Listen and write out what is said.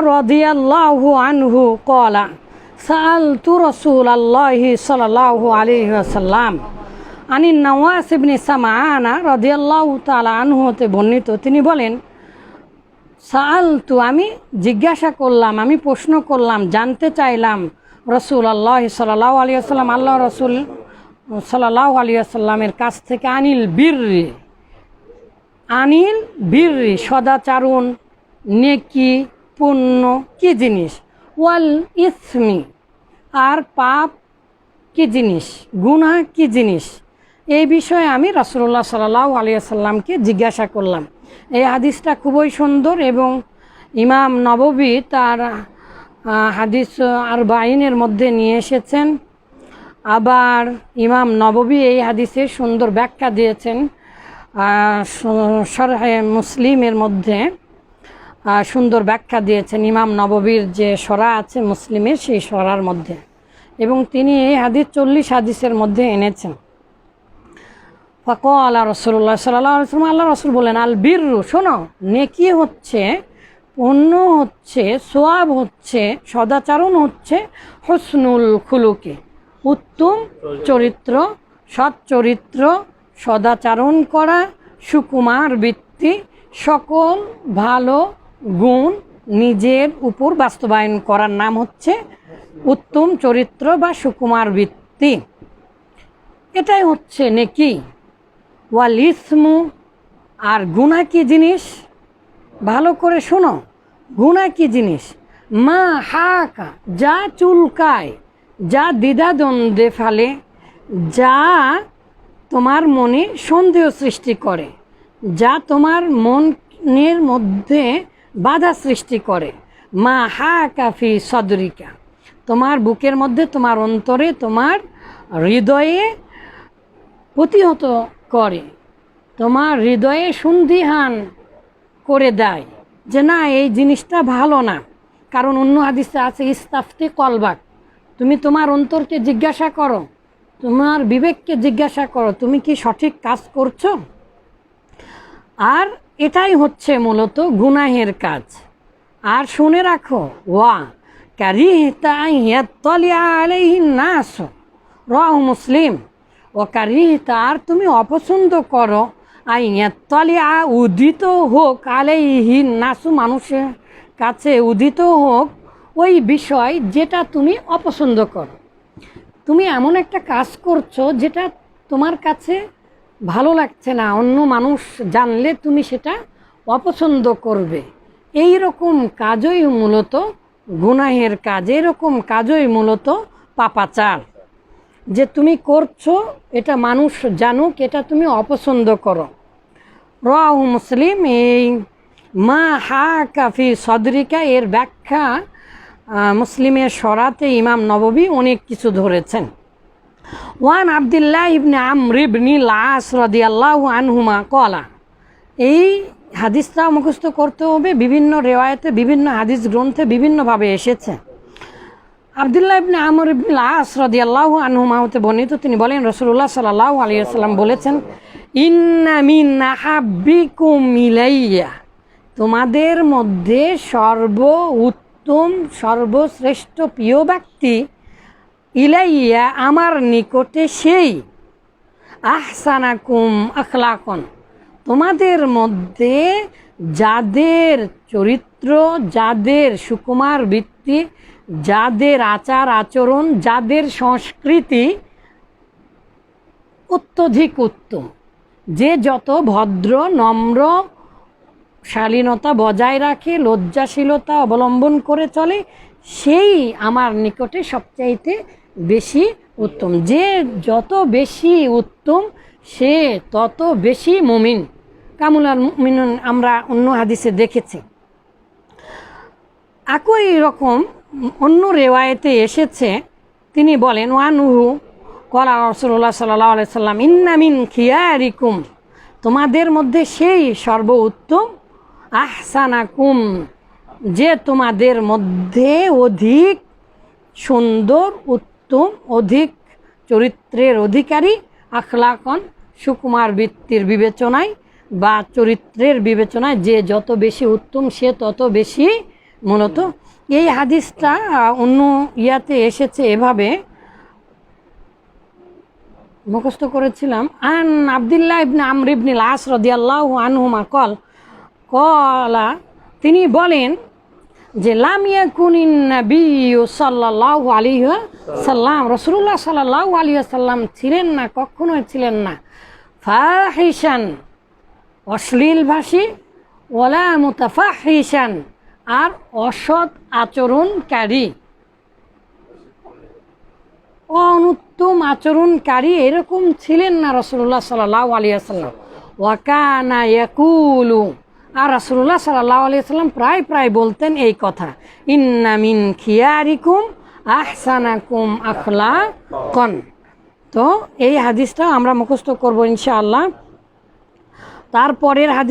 رضي الله عنه قال سألت رسول الله صلى الله عليه وسلم عن النواس بن سمعان رضي الله تعالى عنه হতে বর্ণিত তিনি বলেন সাআলতু আমি জিজ্ঞাসা করলাম আমি প্রশ্ন করলাম জানতে চাইলাম রসুল আল্লাহ সাল্লাহ আলিয়া সাল্লাম আল্লাহ রসুল সাল্লাহ আলিয়া সাল্লামের কাছ থেকে আনিল বীর্রি আনিল বীর্রি সদাচারণ নেকি পুণ্য কি জিনিস? ওয়াল ইসমি। আর পাপ কি জিনিস? গুনাহ কি জিনিস? এই বিষয়ে আমি রাসুল্লাহ সাল্লাহ আলিয়াসাল্লামকে জিজ্ঞাসা করলাম। এই হাদিসটা খুবই সুন্দর এবং ইমাম নববী তার হাদিস আর বাইনের মধ্যে নিয়ে এসেছেন। আবার ইমাম নববী এই হাদিসে সুন্দর ব্যাখ্যা দিয়েছেন মুসলিমের মধ্যে। সুন্দর ব্যাখ্যা দিয়েছেন ইমাম নববীর যে সরা আছে মুসলিমের সেই সরার মধ্যে। এবং তিনি এই হাদিস চল্লিশ হাদিসের মধ্যে এনেছেন। ফক আল্লাহ রসুল্লাহ সাল্লাহ আলসালাম আল্লাহ রসুল বলেন, আল বীররু শোনো, নেকি হচ্ছে পণ্য হচ্ছে, সোয়াব হচ্ছে, সদাচারণ হচ্ছে হসনুল খুলুকে। উত্তম চরিত্র, সৎ চরিত্র, সদাচারণ করা, সুকুমার বৃত্তি, সকল ভালো গুণ নিজের উপর বাস্তবায়ন করার নাম হচ্ছে উত্তম চরিত্র বা সুকুমার বৃত্তি। এটাই হচ্ছে নেকি। ওয়াল ইসমু আর গুণা কি জিনিস? ভালো করে শোনো। গুণা কি জিনিস? মা হাকা, যা চুলকায়, যা দ্বিধাদ্বন্দ্বে ফেলে, যা তোমার মনে সন্দেহ সৃষ্টি করে, যা তোমার মনের মধ্যে বাধা সৃষ্টি করে। মা হা কাফি সদরিকা। তোমার বুকের মধ্যে, তোমার অন্তরে, তোমার হৃদয়ে প্রতিহত করে। তোমার হৃদয়ে সন্ধিহান করে দেয় যে, না, এই জিনিসটা ভালো না। কারণ অন্য হাদিসে আছে, ইস্তাফতি কলবাক। তুমি তোমার অন্তরকে জিজ্ঞাসা করো। তোমার বিবেককে জিজ্ঞাসা করো, তুমি কি সঠিক কাজ করছ? আর এটাই হচ্ছে মূলত গুনাহের কাজ। আর শুনে রাখো, ওয়া নাস রাহু মুসলিম। ও কারিহতা, আর তুমি অপছন্দ করো আইয়াত্তালিয়া উদিত হোক আলাইহিন নাসু মানুষের কাছে উদিত হোক ওই বিষয় যেটা তুমি অপছন্দ করো। তুমি এমন একটা কাজ করছ যেটা তোমার কাছে ভালো লাগছে না, অন্য মানুষ জানলে তুমি সেটা অপছন্দ করবে। এই রকম কাজই মূলত, গুনাহের কাজ এরকম কাজই মূলত পাপাচার। যে তুমি করছ, এটা মানুষ জানুক, এটা তুমি অপছন্দ করো। রাহু মুসলিম, এই মা হা কাফি সদরিকা, এর ব্যাখ্যা মুসলিমের সরাতে ইমাম নববী অনেক কিছু ধরেছেন। ওয়ান আবদুল্লাহ ইবনে আমর ইবনি লাস রাদিয়াল্লাহু আনহুমা কলা। এই হাদিসটা মুখস্থ করতে হবে, বিভিন্ন রেওয়ায়তে, বিভিন্ন হাদিস গ্রন্থে বিভিন্নভাবে এসেছে। আবদুল্লাহ ইবনে আমর ইবনে লাস রাদিয়াল্লাহু আনহুমা হতে বর্ণিত, তিনি বলেন রসুল্লাহ সাল্লাল্লাহু আলাইহি সাল্লাম বলেছেন ইলাইয়া। তোমাদের মধ্যে সর্ব উত্তম সর্বশ্রেষ্ঠ প্রিয় ব্যক্তি ইলাইয়া আমার নিকটে সেই। আহসানাকুম আখলাকন। তোমাদের মধ্যে যাদের চরিত্র, যাদের সুকুমার বৃত্তি, যাদের আচার আচরণ, যাদের সংস্কৃতি অত্যধিক উত্তম। যে যত ভদ্র, নম্র শালীনতা বজায় রাখে, লজ্জাশীলতা অবলম্বন করে চলে, সেই আমার নিকটে সবচাইতে বেশি উত্তম। যে যত বেশি উত্তম, সে তত বেশি মুমিন। কামুলার মুমিনুন আমরা অন্য হাদিসে দেখেছি। একই রকম অন্য রেওয়ায়েতে এসেছে, তিনি বলেন ওয়ানুহু কলা রসুল্লাহ সাল্লাহ সাল্লাম ইন্নামিন খিয়ারিকুম তোমাদের মধ্যে সেই সর্ব উত্তম আহসানাকুম, যে তোমাদের মধ্যে অধিক সুন্দর, উত্তম, অধিক চরিত্রের অধিকারী, আখলাকন, সুকুমার বৃত্তির বিবেচনায় বা চরিত্রের বিবেচনায় যে যত বেশি উত্তম, সে তত বেশি মূলত। এই হাদিসটা অন্য ইয়াতে এসেছে এভাবে। মুখস্থ করেছিলাম। আন আবদুল্লাহ ইবনে আমর ইবনে লাস রাদিয়াল্লাহু আনহুমা কল কলা তিনি বলেন যে লামিয়া ইয়াকুনিন নাবিয়্যু সাল্লাল্লাহু আলাইহি সাল্লাম রাসূলুল্লাহ সাল্লাল্লাহু আলাইহি সাল্লাম ছিলেন না, কখনোই ছিলেন না। ফাহিশান, অশ্লীল ভাষী ওলা মুতাফাহিশান, আর অসৎ আচরণকারী। অনুত্তম আচরণকারী এরকম ছিলেন না রসুল্লাহ সাল্লাহ আলিয়াল্লাম ওয়াকানা ইয়াকুলু আর রাসুল্লাহ সাল্লাহ আলিয়াল্লাম প্রায় প্রায় বলতেন এই কথা ইন্নামিন খিয়ারিকুম আহসানাকুম আখলা কন তো এই হাদিসটা আমরা মুখস্থ করব ইনশাআল্লাহ। তারপরের হাদিস